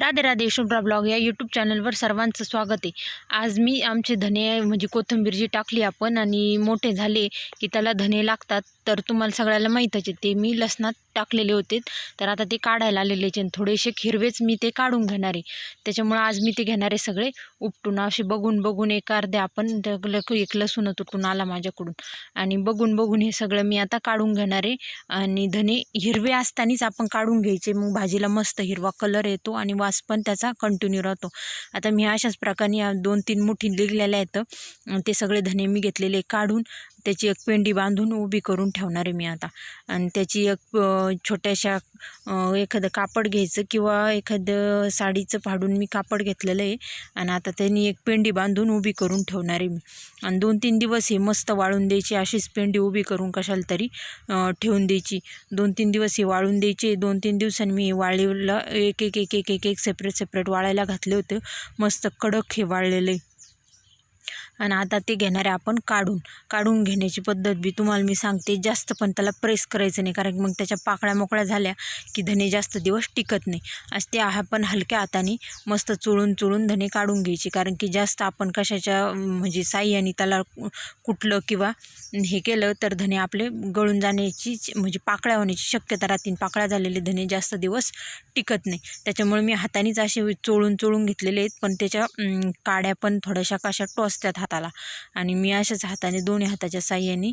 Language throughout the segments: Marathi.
राधे राधे शुभ्रा ब्लॉग या यूट्यूब चॅनलवर सर्वांचं स्वागत आहे. आज मी आमचे धने म्हणजे कोथिंबीर जी टाकली आपण आणि मोठे झाले की त्याला धने लागतात. तर तुम्हाला सगळ्याला माहीतच आहे ते मी लसणात टाकलेले होते. तर आता ते काढायला आलेले आहे थोडेसे हिरवेच मी ते काढून घेणार आहे. त्याच्यामुळं आज मी ते घेणारे सगळे उपटून. असे बघून बघून एक अर्धे आपण एक लसूण तुटून आला माझ्याकडून. आणि बघून बघून हे सगळं मी आता काढून घेणार आहे. आणि धने हिरवे असतानाच आपण काढून घ्यायचे. मग भाजीला मस्त हिरवा कलर येतो आणि वास पण त्याचा कंटिन्यू राहतो. आता मी अशाच प्रकारे या दोन तीन मुठी लिगलेल्या आहेत. ते सगळे धने मी घेतलेले काढून त्याची एक पेंडी बांधून उभी करून ठेवणार आहे मी आता. आणि त्याची एक छोट्याशा एखादं कापड घ्यायचं किंवा एखादं साडीचं फाडून मी कापड घेतलेलं आहे. आणि आता त्यांनी एक पेंडी बांधून उभी करून ठेवणार आहे मी. आणि दोन तीन दिवस हे मस्त वाळून द्यायची अशीच पेंडी उभी करून कशाला तरी ठेवून द्यायची. दोन तीन दिवस हे वाळून द्यायचे. दोन तीन दिवसांनी मी हे वाळीला एक एक एक एक एक एक सेपरेट सेपरेट वाळायला घातले होते. मस्त कडक हे वाळलेलं आहे. आणि आता ते घेणारे आपण काढून काढून घेण्याची पद्धत बी तुम्हाला मी सांगते. जास्त पण त्याला प्रेस करायचं नाही. कारण मग त्याच्या पाकळ्या मोकळ्या झाल्या की धने जास्त दिवस टिकत नाही. आज ते आपण हलक्या हाताने मस्त चोळून चोळून धने काढून घ्यायचे. कारण की जास्त आपण कशाच्या म्हणजे साह्याने त्याला कुठलं किंवा हे केलं तर धने आपले गळून जाण्याची म्हणजे पाकळ्या होण्याची शक्यता राहतील पाकळ्या झालेले धने जास्त दिवस टिकत नाही. त्याच्यामुळे मी हातानेच असे चोळून चोळून घेतलेले आहेत. पण त्याच्या काड्या पण थोड्याशा कशा टोचतात हाताला आणि मी अशाच हाताने दोन्ही हाताच्या साह्याने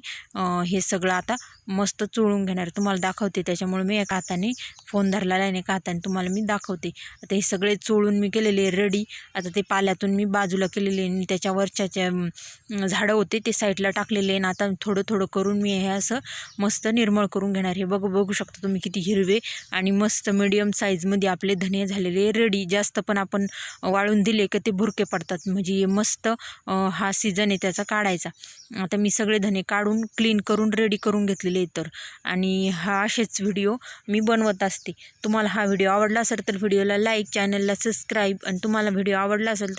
हे सगळं आता मस्त चोळून घेणार. तुम्हाला दाखवते त्याच्यामुळे मी एका हाताने फोन धरलेला आहे एका हाताने तुम्हाला मी दाखवते. आता हे सगळे चोळून मी केलेले रेडी आता ते पाल्यातून मी बाजूला केलेले आणि त्याच्यावरच्या ज्या झाडं होते ते साईडला टाकलेले आणि आता थोडं थोडं करून मी हे असं मस्त निर्मळ करून घेणार हे बघू बघू शकता तुम्ही किती हिरवे आणि मस्त मिडियम साईजमध्ये आपले धने झालेले रेडी जास्त पण आपण वाळून दिले का ते भुरके पडतात. म्हणजे हे मस्त हा हा सीझन आहे त्याचा काढायचा. आता मी सगळे धने काढून क्लीन करून रेडी करून घेतलेले तर. आणि हा असेच व्हिडिओ मी बनवत असते. तुम्हाला हा व्हिडिओ आवडला असेल तर व्हिडिओला लाईक चॅनलला सबस्क्राईब आणि तुम्हाला व्हिडिओ आवडला असेल तर